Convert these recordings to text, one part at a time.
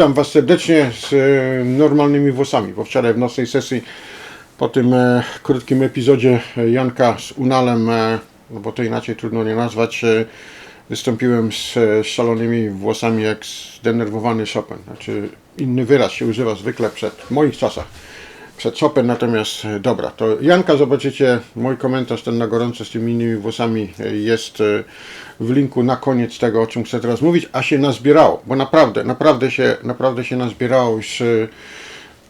Witam Was serdecznie z e, normalnymi włosami, bo wczoraj w nocnej sesji po tym e, krótkim epizodzie e, Janka z Unalem, no bo to inaczej trudno nie nazwać, wystąpiłem z szalonymi włosami jak zdenerwowany Chopin. Znaczy inny wyraz się używa zwykle przed moich czasach przed Chopin, natomiast e, dobra, to Janka zobaczycie, mój komentarz ten na gorąco z tymi innymi włosami e, jest e, w linku na koniec tego, o czym chcę teraz mówić, a się nazbierało, bo naprawdę, naprawdę się, naprawdę się nazbierało już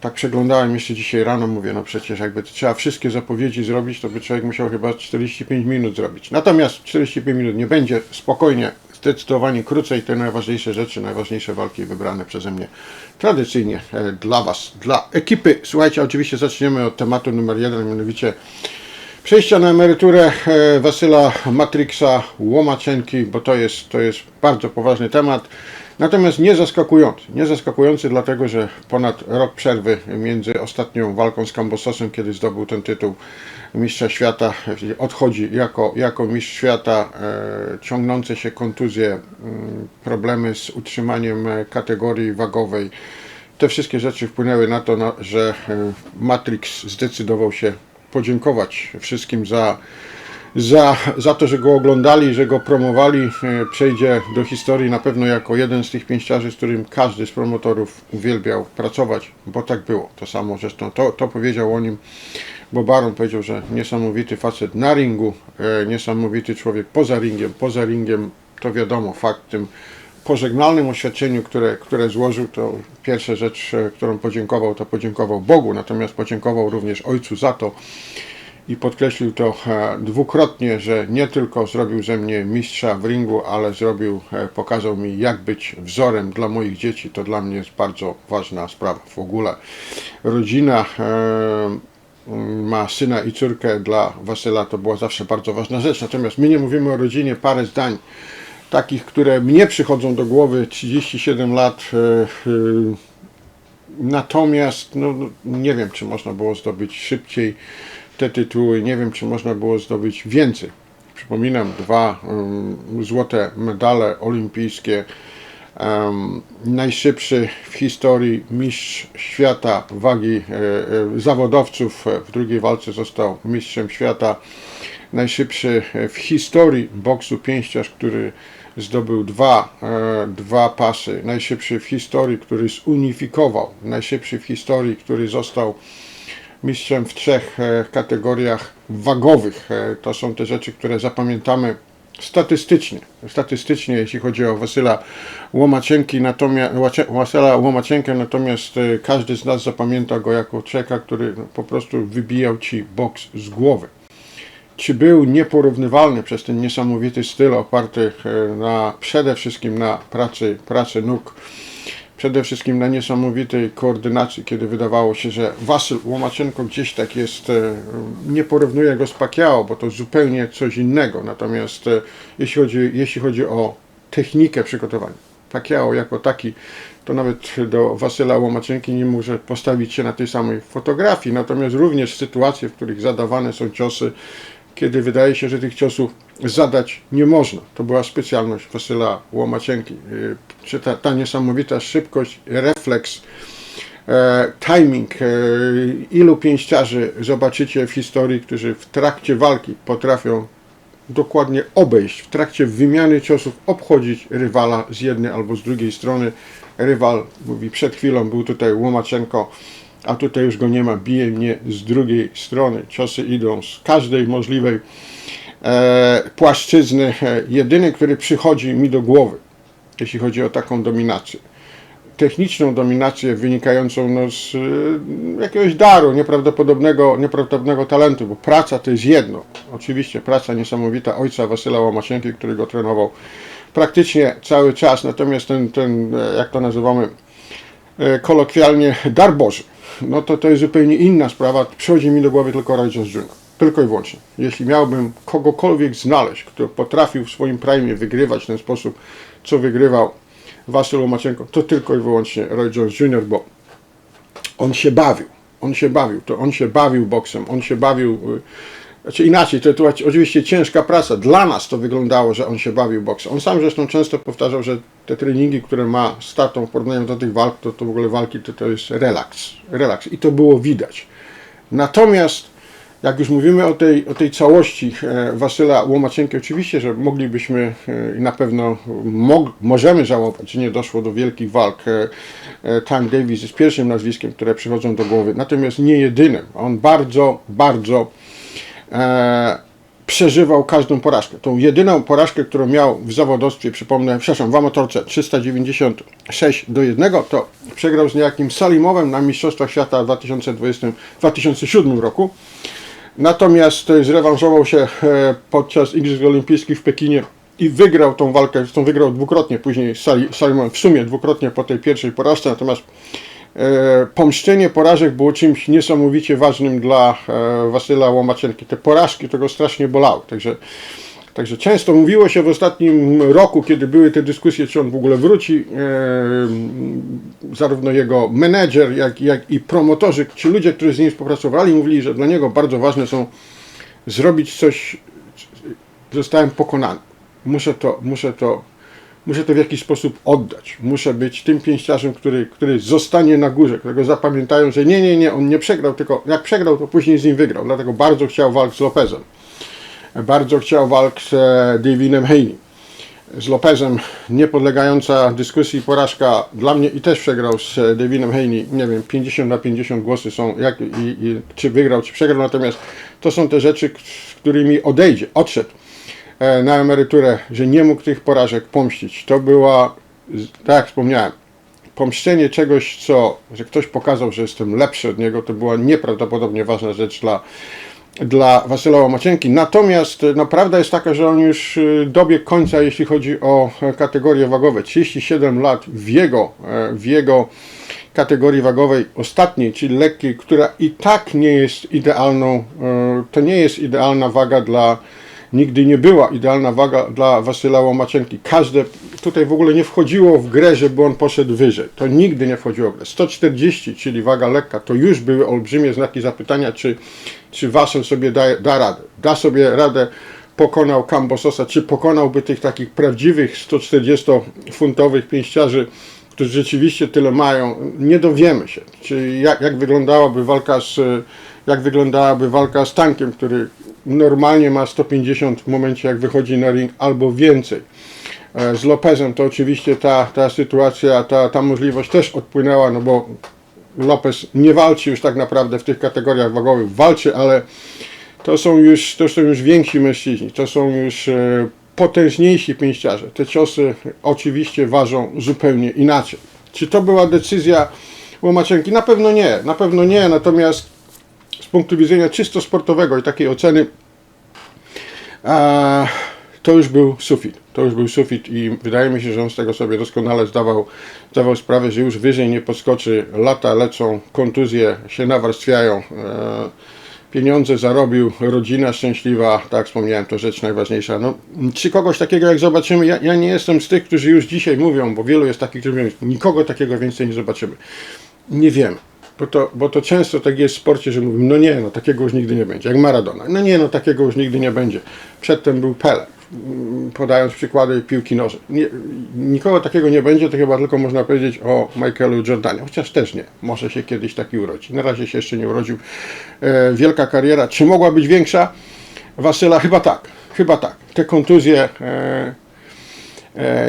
tak przeglądałem jeszcze dzisiaj rano, mówię, no przecież jakby trzeba wszystkie zapowiedzi zrobić, to by człowiek musiał chyba 45 minut zrobić. Natomiast 45 minut nie będzie, spokojnie, zdecydowanie krócej te najważniejsze rzeczy, najważniejsze walki wybrane przeze mnie tradycyjnie e, dla Was, dla ekipy. Słuchajcie, oczywiście zaczniemy od tematu numer jeden, mianowicie przejścia na emeryturę e, Wasyla Matrixa Łomacenki, bo to jest, to jest bardzo poważny temat. Natomiast nie zaskakujący. Nie zaskakujący dlatego, że ponad rok przerwy między ostatnią walką z Kambososem, kiedy zdobył ten tytuł mistrza świata, odchodzi jako, jako mistrz świata, e, ciągnące się kontuzje, problemy z utrzymaniem e, kategorii wagowej. Te wszystkie rzeczy wpłynęły na to, że e, Matrix zdecydował się podziękować wszystkim za, za, za to, że go oglądali, że go promowali. Przejdzie do historii na pewno jako jeden z tych pięściarzy, z którym każdy z promotorów uwielbiał pracować, bo tak było. To samo zresztą to, to powiedział o nim bo Baron powiedział, że niesamowity facet na ringu, e, niesamowity człowiek poza ringiem. Poza ringiem to wiadomo, fakt tym pożegnalnym oświadczeniu, które, które złożył, to pierwsza rzecz, e, którą podziękował, to podziękował Bogu, natomiast podziękował również Ojcu za to i podkreślił to e, dwukrotnie, że nie tylko zrobił ze mnie mistrza w ringu, ale zrobił, e, pokazał mi jak być wzorem dla moich dzieci. To dla mnie jest bardzo ważna sprawa. W ogóle rodzina ma syna i córkę dla Wasyla, to była zawsze bardzo ważna rzecz. Natomiast my nie mówimy o rodzinie, parę zdań takich, które mnie przychodzą do głowy, 37 lat. e, e, Natomiast no, nie wiem, czy można było zdobyć szybciej te tytuły, nie wiem, czy można było zdobyć więcej. Przypominam, dwa złote medale olimpijskie, um, najszybszy w historii mistrz świata wagi e, e, zawodowców w drugiej walce został mistrzem świata, najszybszy w historii boksu pięściarz, który zdobył dwa, e, dwa pasy, najszybszy w historii, który zunifikował, najszybszy w historii, który został mistrzem w trzech e, kategoriach wagowych. E, To są te rzeczy, które zapamiętamy statystycznie. Statystycznie, jeśli chodzi o Wasyla Łomacienki, natomiast, natomiast e, każdy z nas zapamięta go jako czeka, który no, po prostu wybijał ci boks z głowy. Czy był nieporównywalny przez ten niesamowity styl oparty e, na przede wszystkim na pracy, pracy nóg, przede wszystkim na niesamowitej koordynacji, kiedy wydawało się, że Wasyl Łomaczenko gdzieś tak jest, e, nie porównuję go z Pacquiao, bo to zupełnie coś innego, natomiast e, jeśli chodzi, jeśli chodzi o technikę przygotowania, Pacquiao jako taki, to nawet do Wasyla Łomaczenki nie może postawić się na tej samej fotografii, natomiast również sytuacje, w których zadawane są ciosy, kiedy wydaje się, że tych ciosów zadać nie można. To była specjalność Wasyla Łomacienki. Y, ta, ta niesamowita szybkość, refleks, e, timing, e, ilu pięściarzy zobaczycie w historii, którzy w trakcie walki potrafią dokładnie obejść, w trakcie wymiany ciosów obchodzić rywala z jednej albo z drugiej strony. Rywal mówi, przed chwilą był tutaj Łomaczenko, a tutaj już go nie ma, bije mnie z drugiej strony. Ciosy idą z każdej możliwej e, płaszczyzny. E, jedyny, który przychodzi mi do głowy, jeśli chodzi o taką dominację, techniczną dominację wynikającą no, z e, jakiegoś daru, nieprawdopodobnego, nieprawdopodobnego talentu, bo praca to jest jedno. Oczywiście praca niesamowita ojca Wasyla Łomaczenki, który go trenował praktycznie cały czas, natomiast ten, ten e, jak to nazywamy, kolokwialnie dar Boży. No to to jest zupełnie inna sprawa. Przychodzi mi do głowy tylko Jones Jr. Tylko i wyłącznie. Jeśli miałbym kogokolwiek znaleźć, kto potrafił w swoim prime wygrywać w ten sposób, co wygrywał Wasyl Łomaczenko, to tylko i wyłącznie Roy Jones Jr., bo on się bawił. On się bawił. To on się bawił boksem. On się bawił y, Znaczy inaczej, to, to oczywiście ciężka praca. Dla nas to wyglądało, że on się bawił boksem. On sam zresztą często powtarzał, że te treningi, które ma z tatą w porównaniu do tych walk, to, to w ogóle walki to, to jest relaks. relaks. I to było widać. Natomiast jak już mówimy o tej, o tej całości e, Wasyla Łomaczenki, oczywiście, że moglibyśmy e, i na pewno możemy żałować, że nie doszło do wielkich walk. E, Tank Davis jest pierwszym nazwiskiem, które przychodzą do głowy, natomiast nie jedynym. On bardzo, bardzo przeżywał każdą porażkę. Tą jedyną porażkę, którą miał w zawodowstwie, przypomnę, przepraszam, w amatorce 396 do 1, to przegrał z niejakim Salimowem na Mistrzostwach Świata w 2020, 2007 roku. Natomiast e, zrewanżował się e, podczas Igrzysk Olimpijskich w Pekinie i wygrał tą walkę, zresztą wygrał dwukrotnie później z Sali- Salimowem, w sumie dwukrotnie po tej pierwszej porażce, natomiast e, pomszczenie porażek było czymś niesamowicie ważnym dla e, Wasyla Łomaczenki. Te porażki to go strasznie bolały, także Także często mówiło się w ostatnim roku, kiedy były te dyskusje, czy on w ogóle wróci, e, zarówno jego menedżer, jak, jak i promotorzy, czy ludzie, którzy z nim współpracowali, mówili, że dla niego bardzo ważne są zrobić coś, zostałem pokonany. Muszę to, muszę to, muszę to w jakiś sposób oddać. Muszę być tym pięściarzem, który, który zostanie na górze, którego zapamiętają, że nie, nie, nie, on nie przegrał, tylko jak przegrał, to później z nim wygrał. Dlatego bardzo chciał walk z Lopezem. Bardzo chciał walk z e, Davinem Haney. Z Lopezem niepodlegająca dyskusji porażka dla mnie i też przegrał z e, Davinem Haney. Nie wiem, 50 na 50 głosy są, jak, i, i, czy wygrał, czy przegrał. Natomiast to są te rzeczy, z którymi odejdzie, odszedł na emeryturę, że nie mógł tych porażek pomścić. To była, tak jak wspomniałem, pomszczenie czegoś, co, że ktoś pokazał, że jestem lepszy od niego, to była nieprawdopodobnie ważna rzecz dla, dla Wasyla Łomaczenki. Natomiast no, prawda jest taka, że on już y, dobiegł końca, jeśli chodzi o e, kategorie wagowe. 37 lat w jego, e, w jego kategorii wagowej ostatniej, czyli lekkiej, która i tak nie jest idealną, e, to nie jest idealna waga dla, nigdy nie była idealna waga dla Wasyla Łomaczenki. Każde, tutaj w ogóle nie wchodziło w grę, żeby on poszedł wyżej. To nigdy nie wchodziło w grę. 140, czyli waga lekka, to już były olbrzymie znaki zapytania, czy, czy Wasyl sobie da, da radę. Da sobie radę, pokonał Kambososa, czy pokonałby tych takich prawdziwych 140-funtowych pięściarzy, którzy rzeczywiście tyle mają. Nie dowiemy się, czy jak, jak wyglądałaby walka z, jak wyglądałaby walka z tankiem, który normalnie ma 150 w momencie jak wychodzi na ring albo więcej. E, Z Lopezem to oczywiście ta, ta sytuacja, ta, ta możliwość też odpłynęła, no bo Lopez nie walczy już tak naprawdę w tych kategoriach wagowych, walczy, ale to są już, to są już więksi mężczyźni, to są już e, potężniejsi pięściarze. Te ciosy oczywiście ważą zupełnie inaczej. Czy to była decyzja Łomaczenki? Na pewno nie, na pewno nie, natomiast punktu widzenia czysto sportowego i takiej oceny a, to już był sufit. To już był sufit i wydaje mi się, że on z tego sobie doskonale zdawał, zdawał sprawę, że już wyżej nie podskoczy. Lata lecą, kontuzje się nawarstwiają. E, pieniądze zarobił, rodzina szczęśliwa, tak wspomniałem, to rzecz najważniejsza. No, czy kogoś takiego jak zobaczymy, ja, ja nie jestem z tych, którzy już dzisiaj mówią, bo wielu jest takich, którzy mówią, nikogo takiego więcej nie zobaczymy. Nie wiem. Bo to, bo to często tak jest w sporcie, że mówimy, no nie, no takiego już nigdy nie będzie, jak Maradona. No nie, no takiego już nigdy nie będzie. Przedtem był Pele, mm, podając przykłady piłki nożnej. Nikogo takiego nie będzie, to chyba tylko można powiedzieć o Michaelu Jordanie, chociaż też nie. Może się kiedyś taki urodzi. Na razie się jeszcze nie urodził. E, wielka kariera. Czy mogła być większa? Wasyla chyba tak, chyba tak. Te kontuzje, E,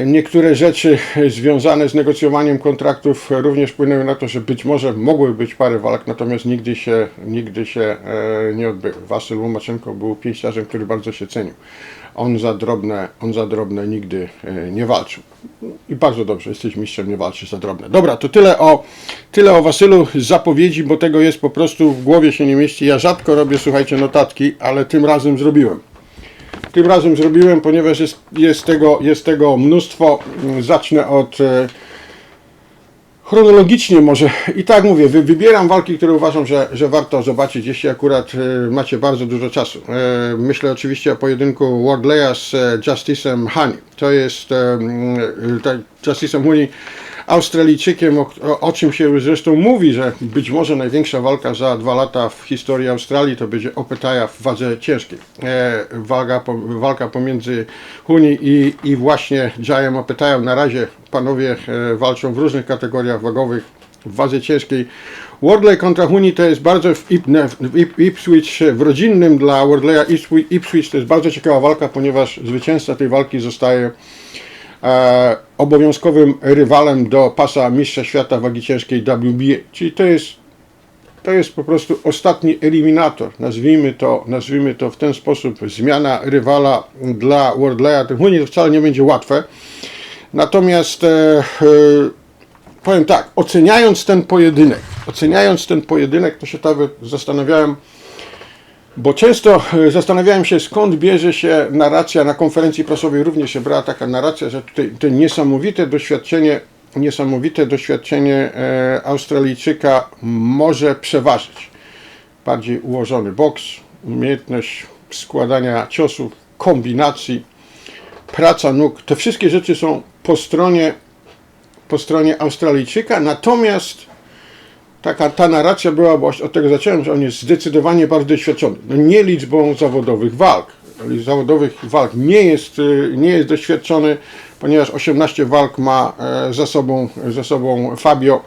Niektóre rzeczy związane z negocjowaniem kontraktów również wpłynęły na to, że być może mogły być parę walk, natomiast nigdy się, nigdy się e, nie odbyły. Wasyl Łomaczenko był pięściarzem, który bardzo się cenił. On za drobne, on za drobne nigdy e, nie walczył. I bardzo dobrze, jesteś mistrzem, nie walczysz za drobne. Dobra, to tyle o, tyle o Wasylu zapowiedzi, bo tego jest po prostu w głowie się nie mieści. Ja rzadko robię, słuchajcie, notatki, ale tym razem zrobiłem. Tym razem zrobiłem, ponieważ jest, jest, tego, jest tego mnóstwo. Zacznę od e, chronologicznie może. I tak mówię, wy, wybieram walki, które uważam, że, że warto zobaczyć, jeśli akurat e, macie bardzo dużo czasu. E, myślę oczywiście o pojedynku Wardleya z Justice'em Honey. To jest tak, Justice'em Honey Australijczykiem, o, o, czym się zresztą mówi, że być może największa walka za dwa lata w historii Australii to będzie Opetaja w wadze ciężkiej. E, walka, po, walka pomiędzy Huni i, i właśnie Jajem Opetają. Na razie panowie e, walczą w różnych kategoriach wagowych w wadze ciężkiej. Wardley kontra Huni to jest bardzo w, Ip, w Ip, Ipswich, w rodzinnym dla Wardleya Ipswich, Ipswich to jest bardzo ciekawa walka, ponieważ zwycięzca tej walki zostaje obowiązkowym rywalem do pasa mistrza świata wagi ciężkiej WBA. Czyli to jest, to jest po prostu ostatni eliminator, nazwijmy to, nazwijmy to w ten sposób, zmiana rywala dla Wardleya. Huni to wcale nie będzie łatwe. Natomiast e, e, powiem tak, oceniając ten pojedynek, oceniając ten pojedynek, to się nawet zastanawiałem, bo często e, zastanawiałem się, skąd bierze się narracja na konferencji prasowej, również się brała taka narracja, że tutaj to niesamowite doświadczenie, niesamowite doświadczenie e, Australijczyka może przeważyć. Bardziej ułożony boks, umiejętność składania ciosów, kombinacji, praca nóg, te wszystkie rzeczy są po stronie po stronie Australijczyka, natomiast taka ta narracja była, bo od tego zacząłem, że on jest zdecydowanie bardzo doświadczony. No nie liczbą zawodowych walk. Zawodowych walk nie jest, y, nie jest doświadczony, ponieważ 18 walk ma e, za sobą, za sobą Fabio.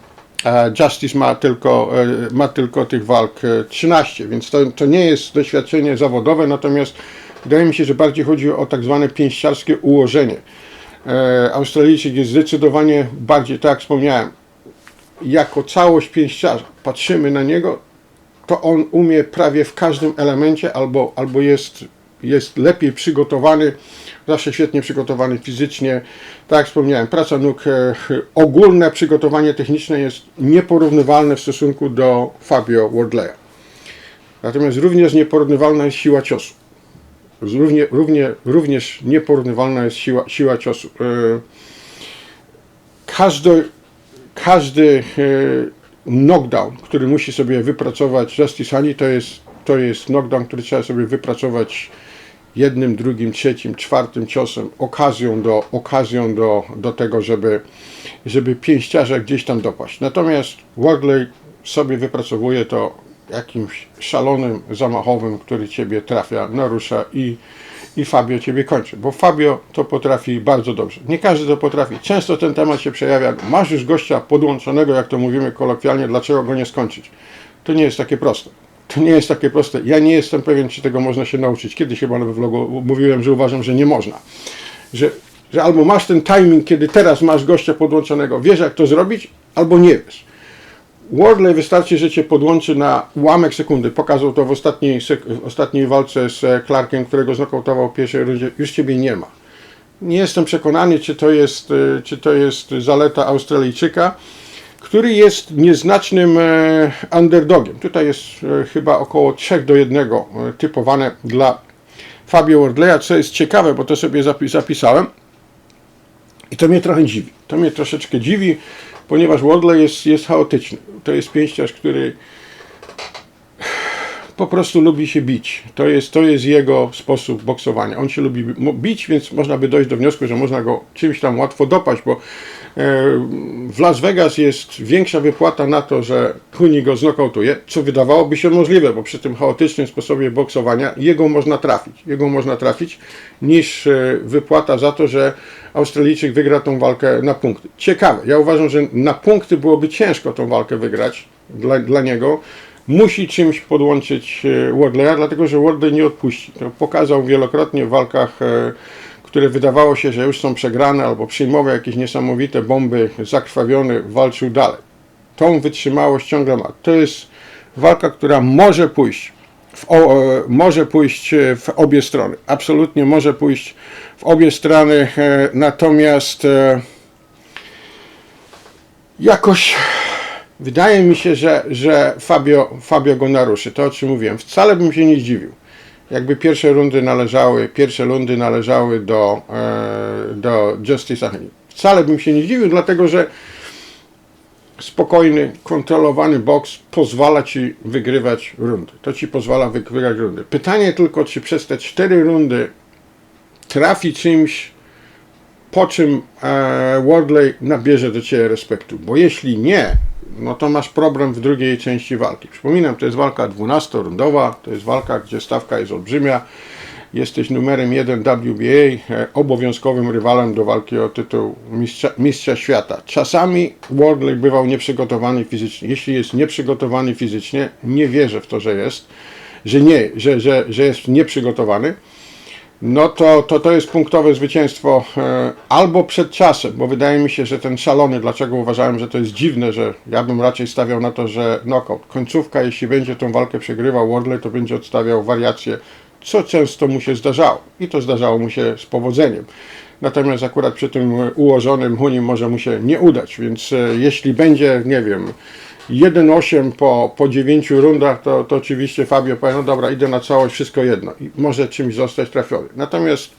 e, Justice ma tylko, e, ma tylko tych walk e, 13, więc to, to nie jest doświadczenie zawodowe, natomiast wydaje mi się, że bardziej chodzi o tak zwane pięściarskie ułożenie. Australijczyk jest zdecydowanie bardziej, tak jak wspomniałem, jako całość pięściarza. Patrzymy na niego, to on umie prawie w każdym elemencie albo, albo jest, jest lepiej przygotowany, zawsze świetnie przygotowany fizycznie. Tak jak wspomniałem, praca nóg, e, ogólne przygotowanie techniczne jest nieporównywalne w stosunku do Fabio Wardleya. Natomiast również nieporównywalna jest siła ciosu. Równie, równie, również nieporównywalna jest siła, siła ciosu. E, Każdy, każdy e, knockdown, który musi sobie wypracować Justice to jest, to jest knockdown, który trzeba sobie wypracować jednym, drugim, trzecim, czwartym ciosem, okazją do, okazją do, do tego, żeby, żeby pięściarza gdzieś tam dopaść. Natomiast Wardley sobie wypracowuje to jakimś szalonym, zamachowym, który ciebie trafia, narusza i, i Fabio ciebie kończy. Bo Fabio to potrafi bardzo dobrze. Nie każdy to potrafi. Często ten temat się przejawia. Masz już gościa podłączonego, jak to mówimy kolokwialnie, dlaczego go nie skończyć? To nie jest takie proste. To nie jest takie proste. Ja nie jestem pewien, czy tego można się nauczyć. Kiedyś chyba na vlogu mówiłem, że uważam, że nie można. Że, że albo masz ten timing, kiedy teraz masz gościa podłączonego, wiesz jak to zrobić, albo nie wiesz. Wardley wystarczy, że cię podłączy na ułamek sekundy. Pokazał to w ostatniej, w ostatniej walce z e, Clarkiem, którego znokautował w pierwszej rundzie. Już ciebie nie ma. Nie jestem przekonany, czy to jest, e, czy to jest zaleta Australijczyka, który jest nieznacznym e, underdogiem. Tutaj jest chyba około 3 do 1 e, typowane dla Fabio Wardleya, co jest ciekawe, bo to sobie zapi- zapisałem. I to mnie trochę dziwi. To mnie troszeczkę dziwi, ponieważ Wardley jest, jest chaotyczny. To jest pięściarz, który po prostu lubi się bić. To jest, to jest jego sposób boksowania. On się lubi bić, więc można by dojść do wniosku, że można go czymś tam łatwo dopaść, bo e, w Las Vegas jest większa wypłata na to, że Huni go znokautuje, co wydawałoby się możliwe, bo przy tym chaotycznym sposobie boksowania jego można trafić, jego można trafić, niż e, wypłata za to, że Australijczyk wygra tą walkę na punkty. Ciekawe, ja uważam, że na punkty byłoby ciężko tą walkę wygrać dla, dla niego. Musi czymś podłączyć e, Wardleya, dlatego że Wardley nie odpuści. To pokazał wielokrotnie w walkach, e, które wydawało się, że już są przegrane, albo przyjmował jakieś niesamowite bomby, zakrwawiony, walczył dalej. Tą wytrzymałość ciągle ma. To jest walka, która może pójść o, e, może pójść e, w obie strony. Absolutnie może pójść w obie strony, e, natomiast jakoś wydaje mi się, że, że Fabio, Fabio go naruszy. To o czym mówiłem. Wcale bym się nie zdziwił. Jakby pierwsze rundy należały, pierwsze rundy należały do, do Justice Aheni. Wcale bym się nie zdziwił, dlatego że spokojny, kontrolowany boks pozwala ci wygrywać rundy. To ci pozwala wygrywać rundy. Pytanie tylko, czy przez te cztery rundy trafi czymś po czym e, Wardley nabierze do Ciebie respektu. Bo jeśli nie, no to masz problem w drugiej części walki. Przypominam, to jest walka 12-rundowa, to jest walka, gdzie stawka jest olbrzymia. Jesteś numerem 1 WBA, e, obowiązkowym rywalem do walki o tytuł mistrza, mistrza świata. Czasami Wardley bywał nieprzygotowany fizycznie. Jeśli jest nieprzygotowany fizycznie, nie wierzę w to, że jest, że nie, że, że, że jest nieprzygotowany no to, to to jest punktowe zwycięstwo e, albo przed czasem, bo wydaje mi się, że ten szalony, dlaczego uważałem, że to jest dziwne, że ja bym raczej stawiał na to, że knockout, końcówka, jeśli będzie tą walkę przegrywał Wardley, to będzie odstawiał wariacje, co często mu się zdarzało i to zdarzało mu się z powodzeniem. Natomiast akurat przy tym ułożonym Hunim może mu się nie udać, więc e, jeśli będzie, nie wiem, 1-8 po, po 9 rundach, to, to oczywiście Fabio powie, no dobra, idę na całość, wszystko jedno i może czymś zostać trafiony. Natomiast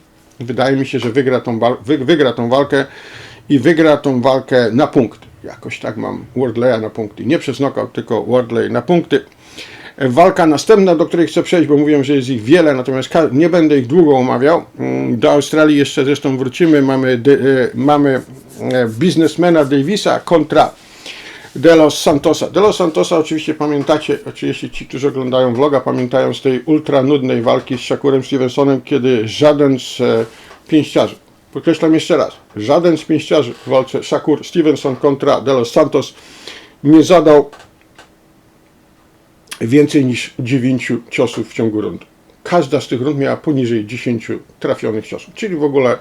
wydaje mi się, że wygra tą, wygra tą walkę i wygra tą walkę na punkty. Jakoś tak mam Wardleya na punkty. Nie przez knockout, tylko Wardley na punkty. Walka następna, do której chcę przejść, bo mówiłem, że jest ich wiele, natomiast nie będę ich długo omawiał. Mm, Do Australii jeszcze zresztą wrócimy. Mamy, e, mamy e, biznesmena Davisa kontra De Los Santosa. De Los Santosa oczywiście pamiętacie, oczywiście ci, którzy oglądają vloga, pamiętają z tej ultra nudnej walki z Shakurem Stevensonem, kiedy żaden z e, pięściarzy, podkreślam jeszcze raz, żaden z pięściarzy w walce Shakur Stevenson kontra De Los Santos nie zadał więcej niż 9 ciosów w ciągu rund. Każda z tych rund miała poniżej 10 trafionych ciosów, czyli w ogóle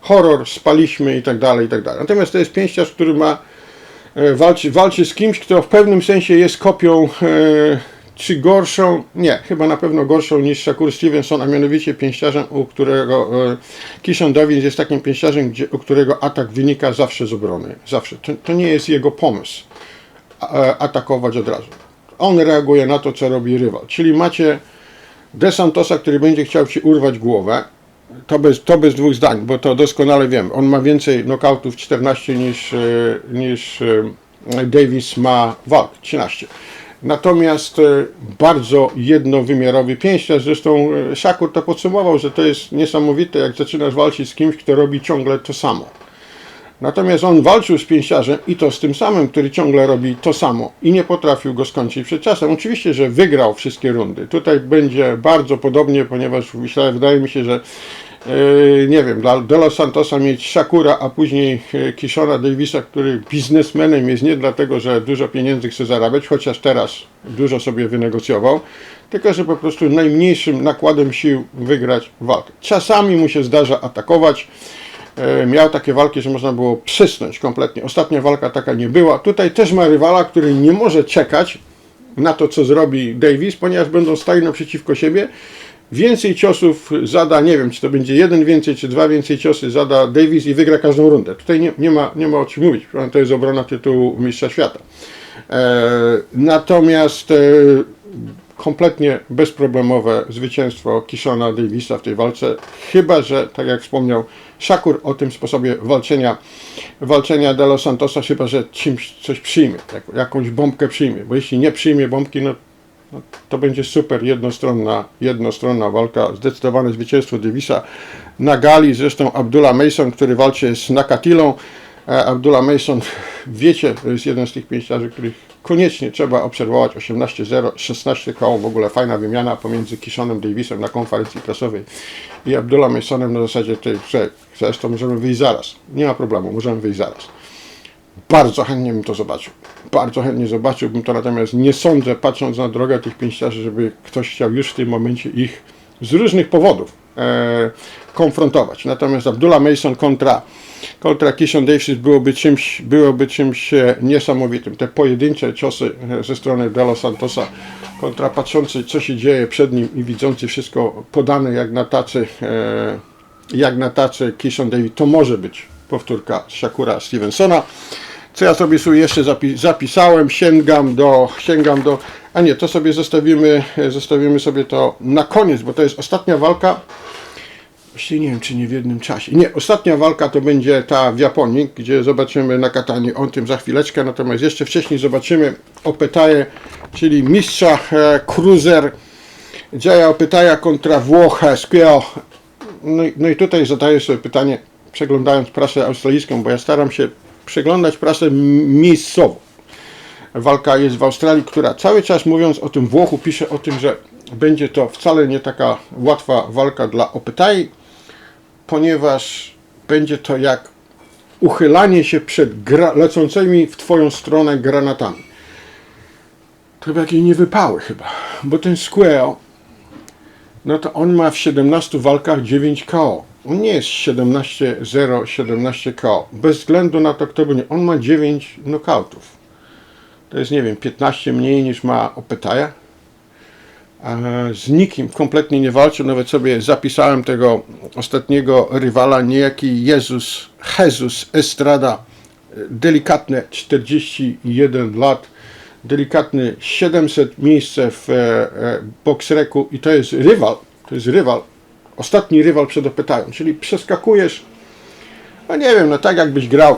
horror, spaliśmy i tak dalej, i tak dalej. Natomiast to jest pięściarz, który ma e, walczy, walczy z kimś, kto w pewnym sensie jest kopią e, czy gorszą, nie, chyba na pewno gorszą niż Shakur Stevenson, a mianowicie pięściarzem, u którego e, Kishon Davis jest takim pięściarzem, gdzie, u którego atak wynika zawsze z obrony. Zawsze. To, to nie jest jego pomysł atakować od razu. On reaguje na to, co robi rywal. Czyli macie De Santosa, który będzie chciał ci urwać głowę, to bez, to bez dwóch zdań, bo to doskonale wiem. On ma więcej knockoutów 14 niż, e, niż e, Davis ma walk 13. Natomiast e, bardzo jednowymiarowy pięściarz, zresztą Shakur to podsumował, że to jest niesamowite, jak zaczynasz walczyć z kimś, kto robi ciągle to samo. Natomiast on walczył z pięściarzem i to z tym samym, który ciągle robi to samo i nie potrafił go skończyć przed czasem. Oczywiście, że wygrał wszystkie rundy. Tutaj będzie bardzo podobnie, ponieważ myślę, wydaje mi się, że e, nie wiem, dla De Los Santosa mieć Shakura, a później e, Kishona Davisa, który biznesmenem jest nie dlatego, że dużo pieniędzy chce zarabiać, chociaż teraz dużo sobie wynegocjował, tylko że po prostu najmniejszym nakładem sił wygrać walkę. Czasami mu się zdarza atakować, miał takie walki, że można było przysnąć kompletnie. Ostatnia walka taka nie była. Tutaj też ma rywala, który nie może czekać na to, co zrobi Davis, ponieważ będą stali naprzeciwko siebie. Więcej ciosów zada, nie wiem, czy to będzie jeden więcej, czy dwa więcej ciosy zada Davis i wygra każdą rundę. Tutaj nie, nie, ma, nie ma o czym mówić. To jest obrona tytułu mistrza świata. E, natomiast e, kompletnie bezproblemowe zwycięstwo Kishona Davisa w tej walce, chyba że, tak jak wspomniał Shakur o tym sposobie walczenia, walczenia De Los Santosa, chyba że czymś coś przyjmie, jak, jakąś bombkę przyjmie, bo jeśli nie przyjmie bombki, no, no to będzie super jednostronna, jednostronna walka, zdecydowane zwycięstwo Davisa na gali, zresztą Abdullah Mason, który walczy z Nakatilą, E, Abdullah Mason, wiecie, to jest jeden z tych pięściarzy, których koniecznie trzeba obserwować. 18-0, 16 koło, w ogóle fajna wymiana pomiędzy Kishonem Davisem na konferencji prasowej i Abdullah Masonem na zasadzie tej, że chcesz, to możemy wyjść zaraz. Nie ma problemu, możemy wyjść zaraz. Bardzo chętnie bym to zobaczył. Bardzo chętnie zobaczyłbym to, natomiast nie sądzę, patrząc na drogę tych pięściarzy, żeby ktoś chciał już w tym momencie ich z różnych powodów konfrontować. Natomiast Abdullah Mason kontra, kontra Kishon Davis byłoby czymś, byłoby czymś e, niesamowitym. Te pojedyncze ciosy e, ze strony De Los Santosa kontra patrzący, co się dzieje przed nim i widzący wszystko podane jak na tacy, e, jak na tacy Kishon Davis, to może być powtórka Shakura Stevensona. Co ja sobie tu jeszcze zapi- zapisałem, sięgam do, sięgam do, a nie, to sobie zostawimy, zostawimy sobie to na koniec, bo to jest ostatnia walka, Właściwie nie wiem, czy nie w jednym czasie. Nie, ostatnia walka to będzie ta w Japonii, gdzie zobaczymy na katanie o tym za chwileczkę. Natomiast jeszcze wcześniej zobaczymy Opetaje, czyli mistrza e, cruiser Jaya Opetaja kontra Włocha Squio. No, no i tutaj zadaję sobie pytanie, przeglądając prasę australijską, bo ja staram się przeglądać prasę miejscową. Walka jest w Australii, która cały czas mówiąc o tym Włochu pisze o tym, że będzie to wcale nie taka łatwa walka dla Opytaj, ponieważ będzie to jak uchylanie się przed lecącymi w twoją stronę granatami. To chyba jakieś nie wypały chyba, bo ten Square, no to on ma w 17 walkach 9 KO. On nie jest 17-0, 17 KO. Bez względu na to, kto będzie. On ma 9 knockoutów. To jest, nie wiem, 15 mniej niż ma Opetaja. Z nikim kompletnie nie walczył. Nawet sobie zapisałem tego ostatniego rywala, niejaki Jezus, Jezus Estrada. Delikatne 41 lat. Delikatny 700 miejsce w e, e, boxreku i to jest rywal. To jest rywal. Ostatni rywal przed Opetają. Czyli przeskakujesz, no nie wiem, no tak jakbyś grał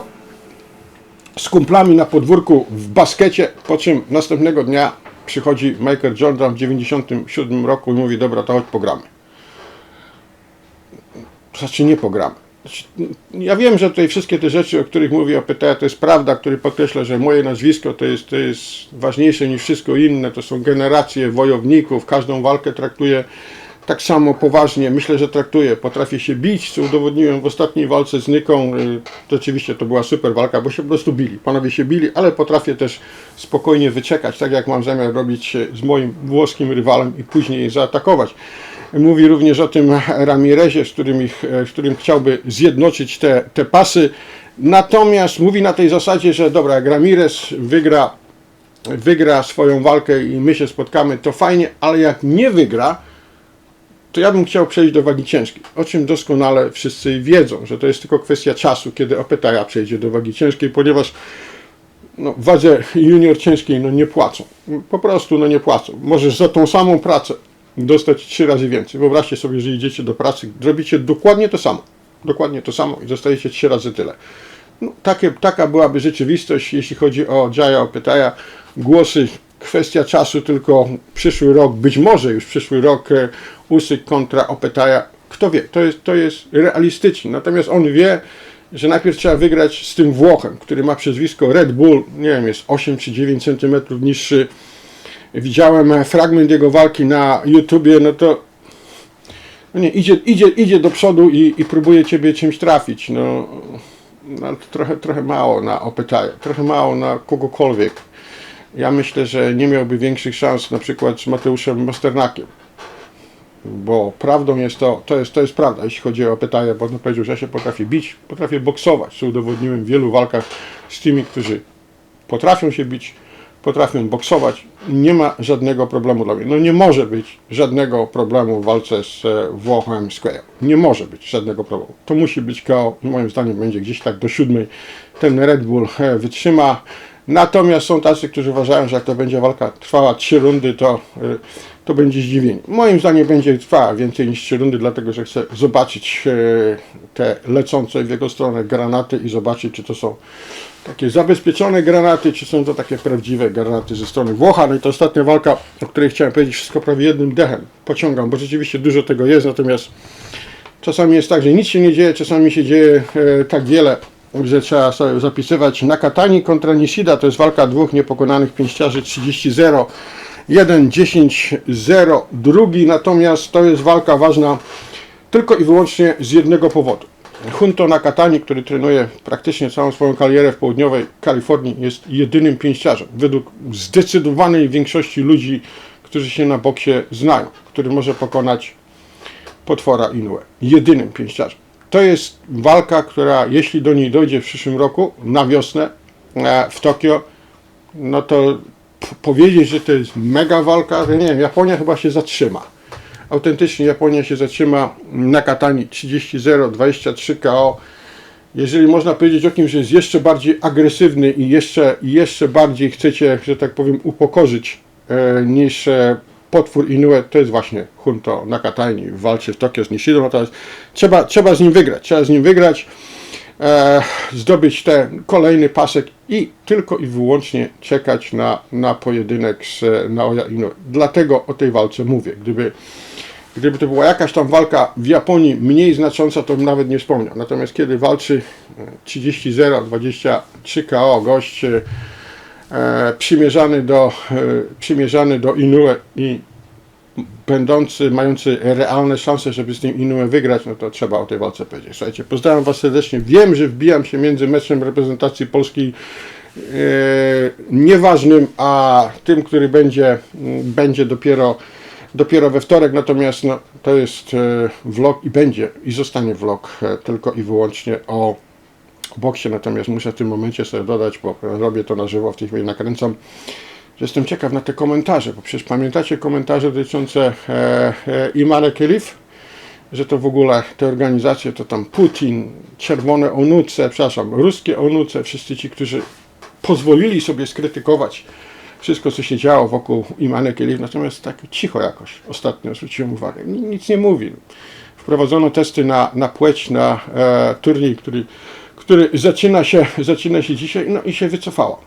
z kumplami na podwórku w baskecie, po czym następnego dnia przychodzi Michael Jordan w 97 roku i mówi, dobra, to chodź pogramy. Znaczy nie pogramy. Znaczy, Ja wiem, że tutaj wszystkie te rzeczy, o których mówi Opetaja, to jest prawda, który podkreśla, że moje nazwisko to jest, to jest ważniejsze niż wszystko inne, to są generacje wojowników, każdą walkę traktuję tak samo poważnie, myślę, że traktuje, potrafię się bić, co udowodniłem w ostatniej walce z Nyką, Y, rzeczywiście to była super walka, bo się po prostu bili, panowie się bili, ale potrafię też spokojnie wyczekać, tak jak mam zamiar robić z moim włoskim rywalem i później zaatakować. Mówi również o tym Ramirezie, z którym, ich, e, z którym chciałby zjednoczyć te, te pasy, natomiast mówi na tej zasadzie, że dobra, jak Ramirez wygra wygra swoją walkę i my się spotkamy, to fajnie, ale jak nie wygra, to ja bym chciał przejść do wagi ciężkiej. O czym doskonale wszyscy wiedzą, że to jest tylko kwestia czasu, kiedy Opetaja przejdzie do wagi ciężkiej, ponieważ no, wadze junior ciężkiej no, nie płacą. Po prostu no, nie płacą. Możesz za tą samą pracę dostać trzy razy więcej. Wyobraźcie sobie, że idziecie do pracy, robicie dokładnie to samo. Dokładnie to samo i dostajecie trzy razy tyle. No, takie, taka byłaby rzeczywistość, jeśli chodzi o Jaya Opetaja. Głosy, kwestia czasu, tylko przyszły rok, być może już przyszły rok e, Usyk kontra Opetaja. Kto wie, to jest, to jest realistyczne. Natomiast on wie, że najpierw trzeba wygrać z tym Włochem, który ma przezwisko Red Bull, nie wiem, jest 8 czy 9 cm niższy. Widziałem e, fragment jego walki na YouTubie, no to no nie, idzie, idzie, idzie do przodu i, i próbuje ciebie czymś trafić. No, no trochę, trochę mało na Opetaja, trochę mało na kogokolwiek. Ja myślę, że nie miałby większych szans na przykład z Mateuszem Masternakiem. Bo prawdą jest to, to jest, to jest prawda, jeśli chodzi o Opetaja, bo on powiedział, że ja się potrafię bić, potrafię boksować, co udowodniłem w wielu walkach z tymi, którzy potrafią się bić, potrafią boksować. Nie ma żadnego problemu dla mnie. No nie może być żadnego problemu w walce z e, Włochem Square. Nie może być żadnego problemu. To musi być KO moim zdaniem będzie gdzieś tak do siódmej. Ten Red Bull e, wytrzyma. Natomiast są tacy, którzy uważają, że jak to będzie walka trwała trzy rundy, to, e, to będzie zdziwienie. Moim zdaniem będzie trwała więcej niż trzy rundy, dlatego że chcę zobaczyć e, te lecące w jego stronę granaty i zobaczyć, czy to są takie zabezpieczone granaty, czy są to takie prawdziwe granaty ze strony Włocha. No i to ostatnia walka, o której chciałem powiedzieć wszystko prawie jednym dechem. Pociągam, bo rzeczywiście dużo tego jest, natomiast czasami jest tak, że nic się nie dzieje, czasami się dzieje e, tak wiele, że trzeba sobie zapisywać. Nakatani kontra Nishida to jest walka dwóch niepokonanych pięściarzy 30-0. Jeden 10-0, drugi natomiast to jest walka ważna tylko i wyłącznie z jednego powodu. Hunto Nakatani, który trenuje praktycznie całą swoją karierę w południowej Kalifornii, jest jedynym pięściarzem, według zdecydowanej większości ludzi, którzy się na boksie znają, który może pokonać potwora Inoue. Jedynym pięściarzem. To jest walka, która jeśli do niej dojdzie w przyszłym roku, na wiosnę e, w Tokio, no to powiedzieć, że to jest mega walka, nie wiem, Japonia chyba się zatrzyma autentycznie Japonia się zatrzyma na Katani 30-0, 23 KO. Jeżeli można powiedzieć o kimś, że jest jeszcze bardziej agresywny i jeszcze, jeszcze bardziej chcecie, że tak powiem, upokorzyć e, niż e, potwór Inoue, to jest właśnie Hunto Nakatani w walce w Tokio z Nishidą. Natomiast trzeba, trzeba z nim wygrać, trzeba z nim wygrać, e, zdobyć ten kolejny pasek i tylko i wyłącznie czekać na, na pojedynek z Naoya Inoue. Dlatego o tej walce mówię. Gdyby Gdyby to była jakaś tam walka w Japonii mniej znacząca, to bym nawet nie wspomniał. Natomiast kiedy walczy e, 30-0, 23 KO, gość e, przymierzany do, e, przymierzany do Inoue i będący, mający realne szanse, żeby z tym Inoue wygrać, no to trzeba o tej walce powiedzieć. Słuchajcie, pozdrawiam Was serdecznie. Wiem, że wbijam się między meczem reprezentacji polskiej e, nieważnym, a tym, który będzie, m, będzie dopiero, dopiero we wtorek, natomiast no, to jest e, vlog i będzie i zostanie vlog e, tylko i wyłącznie o boksie, natomiast muszę w tym momencie sobie dodać, bo robię to na żywo, w tej chwili nakręcam, że jestem ciekaw na te komentarze, bo przecież pamiętacie komentarze dotyczące e, e, Kelif, że to w ogóle te organizacje, to tam Putin, czerwone onuce, przepraszam, ruskie onuce, wszyscy ci, którzy pozwolili sobie skrytykować wszystko, co się działo wokół Imane Kelif, natomiast tak cicho jakoś ostatnio zwróciłem uwagę. Ni- Nic nie mówi. Wprowadzono testy na, na płeć, na e, turniej, który, który zaczyna, się, zaczyna się dzisiaj, no i się wycofała.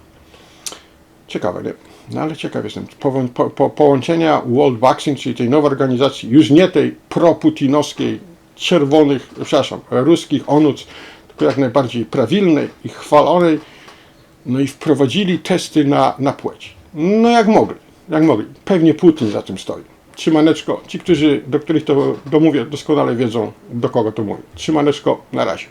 Ciekawe, nie? No ale ciekaw jestem. Po, po, po, połączenia World Boxing, czyli tej nowej organizacji, już nie tej pro-putinowskiej, czerwonych, przepraszam, ruskich onuc, tylko jak najbardziej prawilnej i chwalonej, no i wprowadzili testy na, na płeć. No jak mogli, jak mogli. Pewnie Putin za tym stoi. Trzymaneczko, ci, którzy, do których to domówię, doskonale wiedzą, do kogo to mówię. Trzymaneczko, na razie.